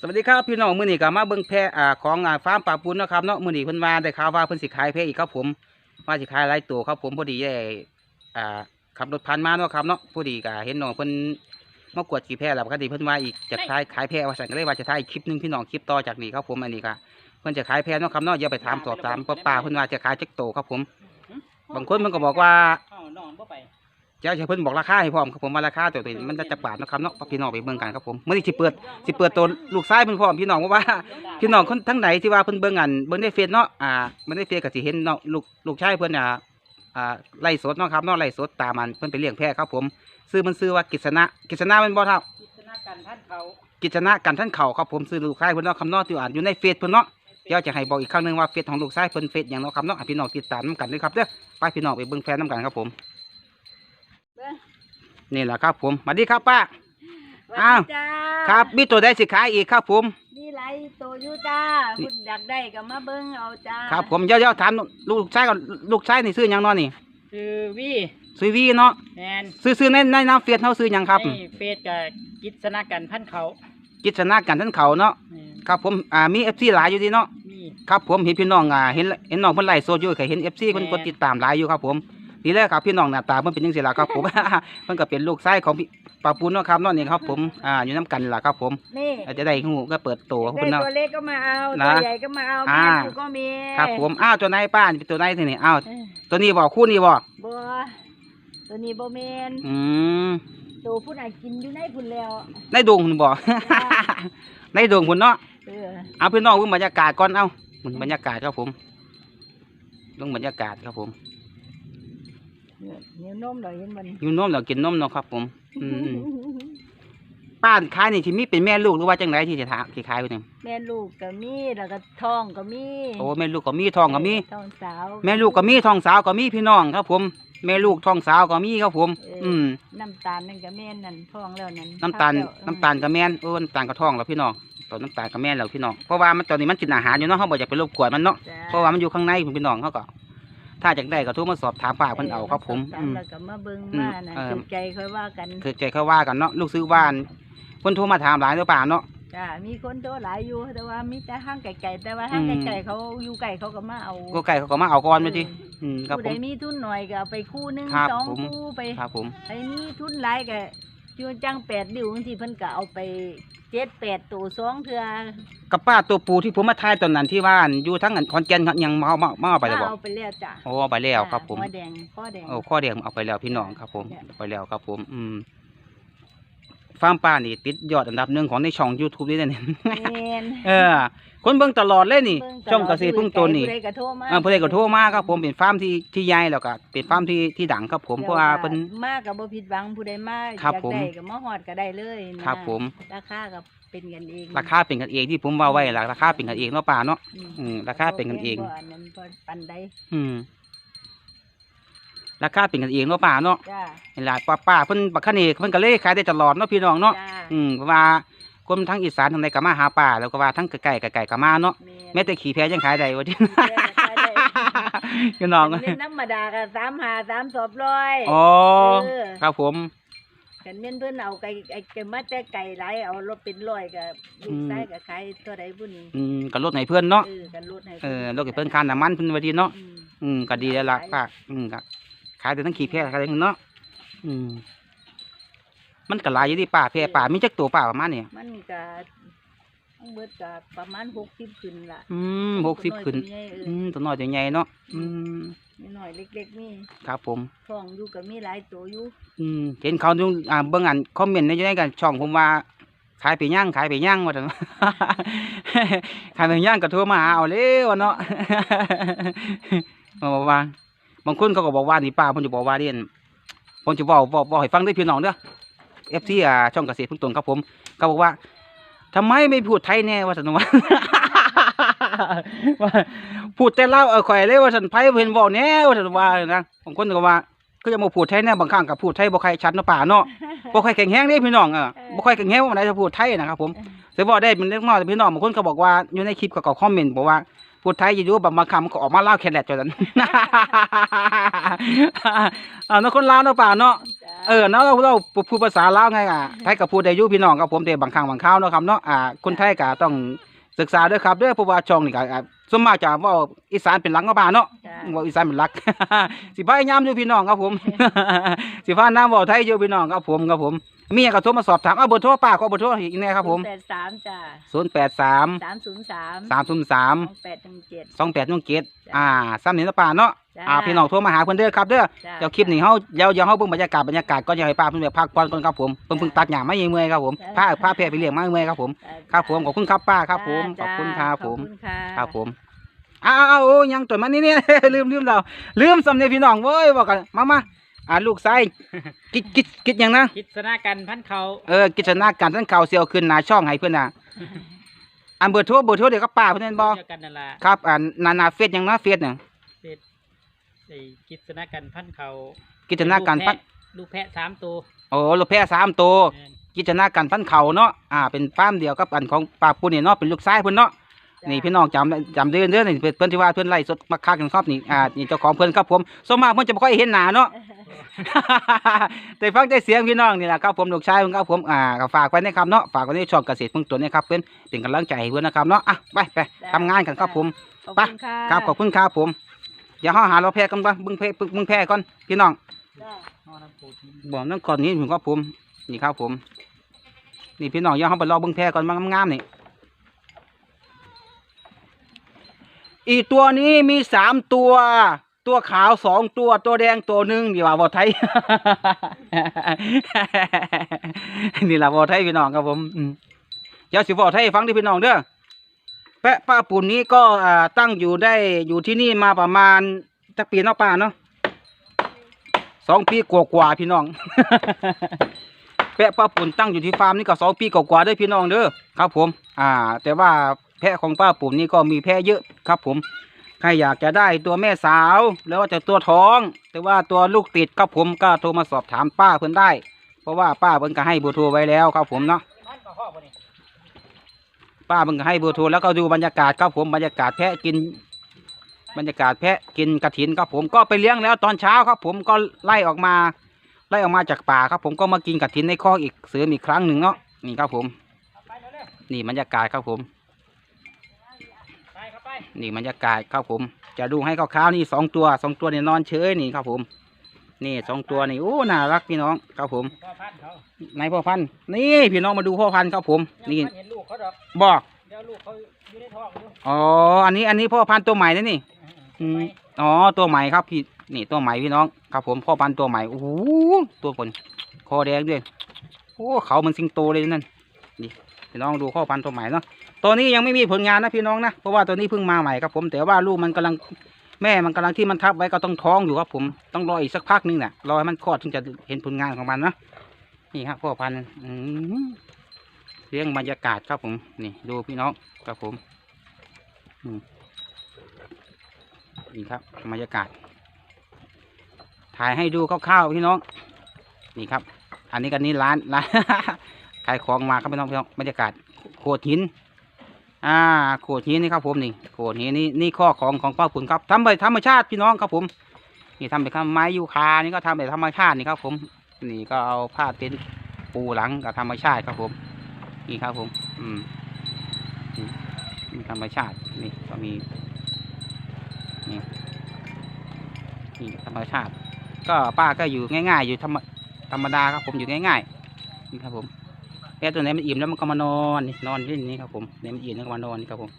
สวัสดีครับพี่น้องมื้อนี้ก็มาเบิ่งแพะอ่าของอ่าฟาร์มปลาปูนเนาะครับเนาะมื้อนี้เพิ่นว่าได้ข่าวว่าเพิ่นสิขายแพะอีกครับผมว่าสิขายหลายตัวครับผมพอดีได้อ่าขับรถผ่านมาเนาะครับเนาะพอดีก็เห็นน้องเพิ่นมากวดกี่แพะแล้วปกติเพิ่นว่าอีกจะขายขายแพะว่าซั่นก็เลยว่าจะถ่ายคลิปหนึงพี่น้องคลิปต่อจากนี้ครับผมอันนี้ก็เพิ่นจะขายแพะเนาะครับเนาะอย่าไปถามสอบถามเพราะป้าเพิ่นว่าจะขายจักโตครับผม บางคนมันก็บอกว่า เอ้านอนบ่ไป เจ้าชายเพิ่นบอกราคาให้พร้อมครับผมว่าราคาตัวนี้มันจะจักบาทเนาะครับเนาะพี่น้องไปเบิ่งกันครับผมมื้อนี้สิเปิดสิเปิดตัวลูกชายเพิ่นพร้อมพี่น้องเพราะว่าพี่น้องคนทั้งไหนที่ว่าเพิ่นเบิ่งอันเบิ่งในเฟซเนาะอ่าเบิ่งในเฟซก็สิเห็นเนาะลูกลูกชายเพิ่นอ่าอ่าไล่สดเนาะครับเนาะไล่สดตามมันเพิ่นไปเลี้ยงแพะครับผมซื้อมันซื้อว่ากิษณะกิษณะแม่นบ่ครับกิจนาการท่านเขากิษณะกันท่านเขาครับผมซื้อลูกชายเพิ่นเนาะคำเนาะที่อ่านอยู่ในเฟซเพิ่นเนาะเดี๋ยวจะให้บอกอีกครั้งหนึงว่าเฟซของลูกชายเพิ่นเฟซหยังเนาะครับเนาะให้พี่น้องติดตามนํกันด้วยครับเด้อไปพี่น้องไปเบิ่งแฟนนํกันครับผม นี่แหละครับผมสวัสดีครับป้าอ้าวจ้าครับมีตัวใดสิขายอีกครับผมมีไรโตอยู่จ้านี่คุณอยากได้ก็มาเบิ่งเอาจ้าครับผมเดี๋ยวๆถามลูกชายก่อนลูกชายนี่ซื้อหยังเนาะนี่คือวี่ซื้อวีเนาะแมนซื้อซื้อในในน้ำเฟียดเฮาซื้อหยังครับในเฟซกับกิจนาการพันเขากิจนากันท่านเขาเนาะแม่นครับผมอ่ามี FC หลายอยู่ดีเนาะมีครับผมเห็นพี่น้องอ่าเห็นเห็นน้องเพิ่นไลฟ์โซอยู่เคยเห็น FC เพิ่นแม่กดติดตามหลายอยู่ครับผม ทีแรกครับพี่น้องหน้าตาเพิ่นเป็นจังซี่ล่ะครับผมเพิ่นก็เป็นลูกชายของพี่ปาปูนเนาะครับเนาะนี่ครับผมอ่าอยู่นํกันล่ะครับผมนี่อาจจะได้ฮู้ก็เปิดตัวได้เพิ่นเนาะ ตัวเล็กก็มาเอา นะตัวใหญ่ก็มาเอาอ่า แม่ลูกก็มีครับผมอ้าวตัวไหนป้านี่เป็นตัวไหนทีนี่อ้าวเออตัวนี้บ่คู่นี้บ่บัวตัวนี้บ่แม่นอืมตัวผู้น่ะกินอยู่ในพุ่นแล้ว ในดงพุ่นบ่ ในดงพุ่นเนาะ เออเอาพี่น้องเบิ่งบรรยากาศก่อนเอาเบิ่งบรรยากาศครับผมเบิ่งบรรยากาศครับผม เนี่ยเหนียวนมดอกเห็นมันอยู่นมเรากินนมเนาะครับ ผมอืมๆป้าขายนี่ที่มีเป็นแม่ลูกหรือว่าจังไรที่จะถามที่ขายไปนี่แม่ลูกก็มีแล้วก็ท้องก็มีโอ้แม่ลูกก็มีทองก็มี ท้องสาวแม่ลูกก็มีทองสาวก็มีพี่น้องครับ ผมแม่ลูกทองสาวก็มีครับผม อืมน้ำตาลนั่นก็แม่นนั่นท้องแล้วนั่นน้ำตาลทับแล้วน้ำตาลกับแม่นเออน้ำตาลกับทองแล้วพี่น้องตอนน้ำตาลกับแม่นแล้วพี่น้องเพราะว่ามันตอนนี้มันกินอาหารอยู่เนาะเขาบอกอยากไปรบกวนมันเนาะจ้เพราะว่ามันอยู่ข้างในคุณพี่น้องเขาก็ ถ้าอยากได้ก็โทรมาสอบถามป้าเพิ่นเอาครับผมสอบถาอืม แล้วก็มาเบิ่งอืมมาน่ะเออถูกใจค่อยว่ากันคือใจเขาว่ากันเนาะลูกซื้อบ้านเพิ่นโทรมาถามหลายเด้อป่าเนาะ จ้ามีคนโตหลายอยู่แต่ว่ามีแต่ห้างไก่ๆแต่ว่าห้างอืม ไก่ๆเขาอยู่ไก่เขาก็มาเอาก็ไก่เขาก็มาเอาก่อนมาทีอืมครับผู้ผใดม มีทุนหน่อยก็เอาไปคู่หนึงครับสองผม คู่ไปครับผม ไอ้มีทุนหลายก็อยู่จังแปดดิวบางทีเพิ่นก็เอาไปเจ็ดแปดตัวสองเทื่อ กับป้าตัวปูที่ผมมาทายตอนนั้นที่ว่าอันอยู่ทั้งอันขอนแก่นครับยังมาเอามามาเอาไปแล้วบ่เอาไปแล้วจ้ะโอ้เอาไปแล้วครับผมหัวแดงข้อแดงโอ้ข้อเดียงเอาไปแล้วพี่น้องครับผมเนี่ยเอาไปแล้วครับผม อืมฟาร์มป้านี่ติดยอดอันดับหนึ่งของในช่อง YouTube นี่เนี่ยแม่นเออ คนเบิ่งตลอดเลยนี่เบิ่ตลดช่องเกษตรพึ่งตนนี่ผู้ใดก็โทรมาเออเพื่อนก็โทรมาครับผมเป็นฟาร์มที่ที่ใหญ่แล้วก็เป็นฟาร์มที่ที่ดังครับผมเพราะว่าเป็นมากับบ่ผิดหวังผู้ใดมาครับอยากผมได้ก็มาฮอดก็ได้เลยนะครับผมราคาก็ เป็นกันเองราคาเป็นกันเองที่ผมว่าไว้ล่ะราคาเป็นกันเองเนาะป้าเนาะอืมอืมราคาเป็นกันเองบ่อันนั้นบ่ปันใดอืมราคาเป็นกันเองเนาะป้าเนาะจ้าเห็นล่ะป้าป้าเพิ่นบักคะเนเพิ่นก็เลยขายได้ตลอดเนาะพี่น้องเนาะจ้าอืมเพราะว่าคนทั้งอีสานทั้งใดก็มาหาป่าแล้วก็ว่าทั้งไก่ๆไก่ๆก็มาเนาะแม้แต่ขี่แพยังขายได้ว่าที่พี่น้องเล่นธรรมดาก็สามหาสามสอบร้อยอ๋อเออครับผม กันเม่นเพิ่นเอาไก่ไอ้ไก่มาแต่ไก่หลายเอารถเป็นร้อยก็ลูกชายก็ขายเท่าใดบุ่นอืมก็ลดให้เพื่อนเนาะเออกันลดให้เออลดให้เพื่อนค่าน้ำมันเพิ่นว่าดีเนาะอืมอืมก็ดีแล้วล่ะป้าอืมก็ขายแต่ทั้งขี่แพขายทั้งเนาะอืมมันก็หลายอยู่ดิป้าแพป้ามีจักตัวป้าประมาณเนี่ยมันก็ทั้ง เบิดก็ประมาณ60ขึ้นล่ะอืมหกสิบขึ้น ตัวอยตัวใหญ่เออือมตัวน้อยตัวใหญ่เนาะอืมมีน้อยเล็กๆมีครับผม ท้องอยู่ก็มีหลายตัวอยู่อืมเห็นเขาดูอ่าเบิ่งอันคอมเมนต์ในอยู่ในกันช่องผมว่า ขายไปย่างขายไปย่างว่าซั่น ขายไปย่างก็โทรมาหาเอาเร็วเนาะ มาบอกว่า บางคนเขาก็บอกว่านี่ป้าผมจะบอกว่าเรียนผมจะบอกบอกบอกให้ฟังด้วยพี่น้องเด้อ FC อ่าช่องเกษตรพึ่งตนครับผมเขาบอกว่า ทำไมไม่พูดไทยแน่ว่าสันว่าว่าพูดแต่เล่าวเออข่อยเลยว่าสันไผเพิ่นบอกแน่ว่าสันว่านะบางคนก็ว่าก็จะมาพูดไทยแน่บางครั้งก็พูดไทยบ่ค่อยชัดเนาะป่าเนาะบ่ค่อยแข็งแรงเด้พี่น้องเออบ่ค่อยแข็งแรงว่าไหนจะพูดไทยนะครับผมแต่บอกได้เป็นเล็กน้อยแต่พี่น้องบางคนก็บอกว่าอยู่ในคลิปก็ก็คอมเมนต์บอกว่าพูดไทยอยู่ๆบางบางคำก็ออกมาลาวแค่แหลดจังนั้นอ่าเนาะคนลาวเนาะป่าเนาะจ้า เออเนาะเราเราพูดภาษาลาวไงอะไทยกับพูดได้อยู่พี่น้องครับผมแต่บางครั้งบางคราวเนาะครับเนาะอ่าคนไทยก็ต้องศึกษาด้วยครับเด้อเพราะว่าช่องนี่ก็อ่าส่วนมากจะเว่าอีสานเป็นหลักก็บ้านเนาะจ้ะ เว่าอีสานเป็นหลัก สิพยายามอยู่พี่น้องครับผม สิพาน้ำเว่าไทยอยู่พี่น้องครับผมครับผม มีหยังก็โทรมาสอบถามเอาเบอร์โทรป้าขอเบอร์โทรอีกแน่ครับผมแปดสามจ้ะศูนย์แปดสามสามศูนย์สามสามศูนย์สาม แปดหนึ่งเจ็ด สองแปดนุ่งเกตจ้ะ อ่าซ้ำนี่นะป้าเนาะจ้ะ อ่าพี่น้องโทรมาหาเพิ่นเด้อครับเด้อจ้ะเดี๋ยวคลิปนี้เฮาเดี๋ยวเดี๋ยวเฮาเบิ่งบรรยากาศบรรยากาศก่อนอย่าให้ป้าเพิ่นไปพักผ่อนก่อนครับผมเพิ่นเพิ่งตัดหญ้ามาเมื่อยๆครับผมพาพาแพะไปเลี้ยงมาเมื่อยๆครับผมจ้ะครับผมขอบคุณครับป้าครับผมขจ้ะอบคุณครับผมขอบคุณค่ะครับผมอ้าวอ้าวโอ้ยังตัวมันนี่เนี่ยลืมลืมเราลืมสำเนียงพี่น้องเว้ยบอกกันมามาอ่าลูกไส้กิดกิดกิดหยังนะกิจนากันพันเขาเออกิจนาการทั้งข่าวเสียวขึ้นหน้าช่องให้เพื่อนน่ะอันเบอร์โทรเบอร์โทรเดี๋ยวก็ป้าเพื่อนนั่นบอเดียวกันนั่นล่ะครับอ่านานาเฟซหยังนะเฟซเนี่ยเสร็จ ไอ้กิจนากันพันเขากิจนาการพันลูกแพะสามตัวโอ้ลูกแพะสามตัวแม่นกิจนาการพันเข่าเนาะอ่าเป็นฟาร์มเดียวกับอันของป้าปุ้นเนี่ยเนาะเป็นลูกชายเพื่อนเนาะจ้ะนี่พี่น้องจำจำเดือนเดือนนี่เพื่อนที่ว่าเพื่อนไล่สดมาคักกันครับนี่อ่านี่เจ้าของเพื่อนครับผมส่วนมากเพื่อนจะไม่ค่อยเห็นหน้าเนาะแต่ฟังได้เสียงพี่น้องนี่แหละครับผมลูกชายของครับผมอ่าก็ฝากไว้นะครับเนาะฝากไว้ในช่องเกษตรพึ่งตัวนี้ครับเพื่อนเป็นกำลังใจให้เพื่อนนะครับเนาะอะไปไปทำงานกันครับผมขอบไปคุณค่ะครับขอบคุณครับผม เดี๋ยวห้าหาเราแพ้กันบ้างบึ้งแพ้บึ้งแพ้ก่อนพี่น้องจ้ะนอนน้ำโพธิบอกนั่นก่อนนี้ผมครับผมนี่ครับผม นี่พี่น้องอย่าเขาไปรอบึ้งแพ้ก่อนมางามๆนี่อีกตัวนี้มีสามตัว ตัวขาวสองตัวตัวแดงตัวหนึ่งดีกว่าบอไทย นี่แหละบอไทยพี่น้องครับผมอืมเดี๋ยวสิบอไทยให้ฟังดิพี่น้องเด้อ แปะป้าปุ่นนี้ก็อ่าตั้งอยู่ได้อยู่ที่นี่มาประมาณจักปีนอกป้าเนาะสองปีกว่าๆพี่น้องแปะป้าปุ่นตั้งอยู่ที่ฟาร์มนี่ก็สองปีกว่าๆเด้อพี่น้องเด้อครับผม อ่า แต่ว่าแพะของป้าปุ่นนี่ก็มีแพะเยอะครับผมใครอยากจะได้ตัวแม่สาวแล้วว่าจะตัวท้อง แต่ว่าตัวลูกติดครับผมก็โทรมาสอบถามป้าเพิ่นได้ เพราะว่าป้าเพิ่นก็ให้เบอร์โทรไว้แล้วครับผมเนาะ ป้าเพิ่นก็ให้เบอร์โทรแล้วก็ดูบรรยากาศครับผมบรรยากาศแพะกิน บรรยากาศแพะกินกระถินครับผมก็ไปเลี้ยงแล้วตอนเช้าครับผมก็ไล่ออกมา ไล่ออกมาจากป่าครับผมก็มากินกระถินในคอกอีกเสริมอีกครั้งหนึ่งเนาะนี่ครับผม นี่บรรยากาศครับผมนี่บรรยากาศครับผม จะดูให้คร่าวๆนี่สองตัวสองตัวเนี่ยนอนเฉยนี่ครับผม นี่สองตัวนี่โอ้น่ารักพี่น้องครับผมพ่อพันเขานายพ่อพันธุ์นี่พี่น้องมาดูพ่อพันธุ์ครับผมยังนี่บ่เห็นลูกเขาดอกบอกเดี๋ยวลูกเขาอยู่ในท้องอยู่อ๋ออันนี้อันนี้พ่อพันธุ์ตัวใหม่นะนี่อืมอ๋อตัวใหม่ครับพี่นี่ตัวใหม่พี่น้องครับผมพ่อพันธุ์ตัวใหม่โอ้โหตัวผลคอแดงด้วยโอ้เขาเหมันสิงโตเลยนั่นนี่พี่น้องดูพ่อพันธุ์ตัวใหม่เนาะตัวนี้ยังไม่มีผลงานนะพี่น้องนะเพราะว่าตัวนี้เพิ่งมาใหม่ครับผมแต่ว่าลูกมันกำลัง แม่มันกำลังที่มันทับไว้ก็ต้องท้องอยู่ครับผมต้องรออีกสักพักนึงน่ะรอให้มันคลอดถึงจะเห็นผลงานของมันนะนี่ครับพ่อพันธุ์เลี้ยงบรรยากาศครับผมนี่ดูพี่น้องครับผมอืมนี่ครับบรรยากาศ ถ่ายให้ดูคร่าวๆพี่น้อง นี่ครับ อันนี้กันนี้ร้านร้านขายของมาครับพี่น้องพี่น้องบรรยากาศโขดหิน อ่าโขดหินนี่ครับผมนี่โขดหินนี่นี่ข้อของของป้าขุนครับทำไปธรรมชาติพี่น้องครับผมนี่ทำไปทำไม้ยูคานี่ก็ทำไปธรรมชาตินี่ครับผม นี่ก็เอาผ้าเต็นท์ปูหลังกับธรรมชาติครับผม นี่ครับผม อืมนี่ธรรมชาตินี่ก็มีนี่นี่ธรรมชาติ ก็ป้าก็อยู่ง่าย ๆ อยู่ธรรมธรรมดาครับผมอยู่ง่ายๆนี่ครับผม แค่ตัวไหนมันอิ่มแล้วมันก็มานอนนี่นอนที่นี่ครับผมไหนมันอิ่มแล้วก็มานอนนี่ครับผม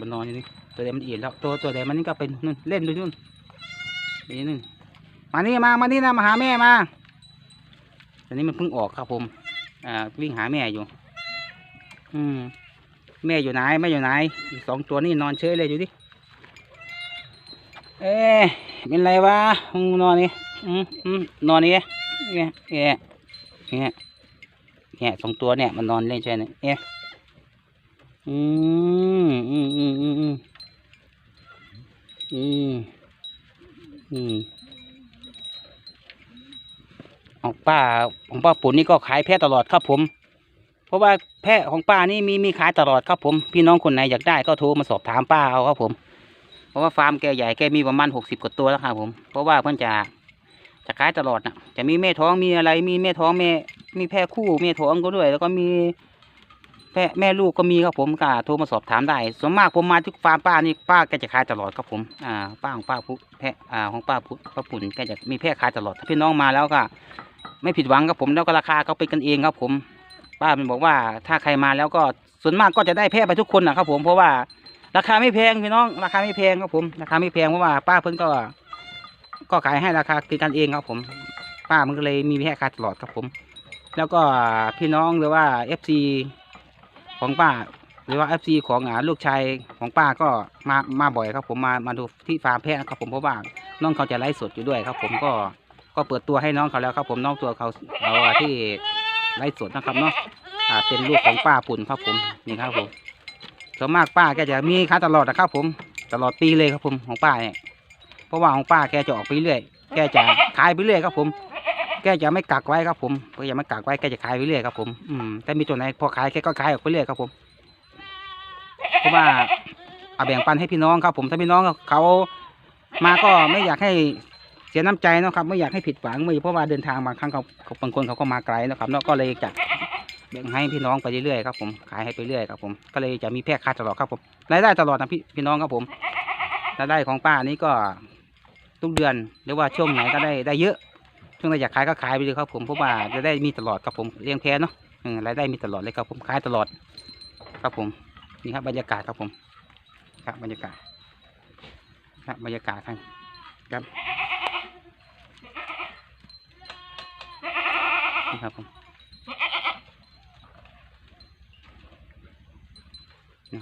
มันนอนอยู่นี่ตัวไหนมันอิ่มแล้วตัวตัวไหนมันนี่ก็เป็นนู่นเล่นดูนู่นนี่นู่นมานี่มามานี่นะมาหาแม่มาตอนนี้มันเพิ่งออกครับผมอ่าวิ่งหาแม่อยู่ อืมแม่อยู่ไหนแม่อยู่ไหนอีกสองตัวนี่นอนเฉยเลยอยู่ดิเอ๊ะเป็นไรวะนอนนี่อืมอืมนอนนี่เนี่ยเนี่ยเนี่ย เนี่ยสองตัวเนี่ยมันนอนเล่นใช่ไหมเอ๊ะอืมอืมอืมอืมอืมอืมอืมของป้าของป้าปุ่นนี่ก็ขายแพะตลอดครับผม เพราะว่าแพะของป้านี่มีมีขายตลอดครับผม พี่น้องคนไหนอยากได้ก็โทรมาสอบถามป้าเอาครับผม เพราะว่าฟาร์มแกใหญ่แกมีประมาณหกสิบกว่าตัวแล้วครับผม เพราะว่าเพิ่อนจะจะขายตลอดนะจะมีแม่ท้องมีอะไรมีแม่ท้องแม่ มีแพะคู่แม่ท้องก็ด้วย แล้วก็มีแพะแม่ลูกก็มีครับผมก็โทรมาสอบถามได้ส่วนมากผมมาที่ฟาร์มป้านี่ป้าแกจะขายตลอดครับผมอ่าป้าของป้าพุแพะอ่าของป้าพุป้าปุ่นแกจะมีแพะขายตลอดถ้าพี่น้องมาแล้วก็ ไม่ผิดหวังครับผมแล้วก็ราคาก็เป็นกันเองครับผม ป้าเป็นบอกว่าถ้าใครมาแล้วก็ส่วนมากก็จะได้แพะไปทุกคนนะครับผมเพราะว่าราคาไม่แพงพี่น้องราคาไม่แพงครับผมราคาไม่แพงเพราะว่าป้าเพิ่นก็ ก็ขายให้ราคาคือกันเองครับผม ป้ามันก็เลยมีแพะขายตลอดครับผม แล้วก็พี่น้องหรือว่าเอฟซีของป้า หรือว่าเอฟซีของอาลูกชายของป้าก็มามาบ่อยครับผมมามาดูที่ฟาร์มแพะครับผมเพราะว่าน้องเขาจะไลฟ์สดอยู่ด้วยครับผมก็ก็เปิดตัวให้น้องเขาแล้วครับผมน้องตัวเขาเอาที่ไลฟ์สดนะครับเนาะอ่าเป็นลูกของป้าปุ่นครับผมนี่ครับผมส่วนมากป้าแกจะมีค้าตลอดนะครับผมตลอดปีเลยครับผมของป้าเนี่ยเพราะว่าของป้าแกจะออกไปเรื่อยแกจะขายไปเรื่อยครับผม กจะไม่กักไว้ครับผมแกจะไม่กักไว้แกจะขายไปเรื่อยครับผมอืมแต่มีตัวไหนพอขายแกก็ขายออกไปเรื่อยครับผมเพราะว่าเอาแบ่งปันให้พี่น้องครับ ผมถ้าพี่น้องเขามาก็ไม่อยากให้เสียน้ำใจนะครับ ไม่อยากให้ผิดหวังไม่เพราะว่าเดินทางบางครั้งเขาบางคนเขาก็มาไกลนะครับเนาะก็เลยจะแบ่งให้พี่น้องไปเรื่อยๆครับผมขายให้ไปเรื่อยครับผมก็เลยจะมีแพร่ค้าตลอดครับผมรายได้ตลอดนะพี่พี่น้องครับผมรายได้ของป้านี่ก็ทุกเดือนหรือว่าช่วงไหนก็ได้ได้เยอะ ช่วงไหนอยากขายก็ขายไปเลยครับผมเพราะว่าจะได้มีตลอดครับผมเลี้ยงแพะเนาะอืมรายได้มีตลอดเลยครับผมขายตลอด ครับผมนี่ครับบรรยากาศครับผม ครับบรรยากาศครับบรรยากาศครับครับนี่ครับผมนี่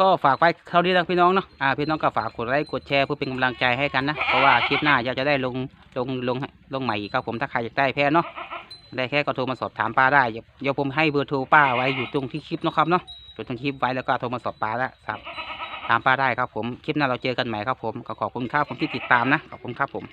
ก็ฝากไว้เท่านี้นะพี่น้องเนาะอ่าพี่น้องก็ฝากกดไลค์กดแชร์เพื่อเป็นกำลังใจให้กันนะเพราะว่าคลิปหน้าอยากจะได้ลงลงลงลงใหม่อีกครับผมถ้าใครอยากได้แพ้เนาะได้แค่ก็โทรมาสอบถามป้าได้เดี๋ยวผมให้เบอร์โทรป้าไว้อยู่ตรงที่คลิปนะครับเนาะจดทั้งคลิปไว้แล้วก็โทรมาสอบปลาแล้วครับตามป้าได้ครับผมคลิปหน้าเราเจอกันใหม่ครับผมก็ขอบคุณครับผมที่ติดตามนะขอบคุณครับผม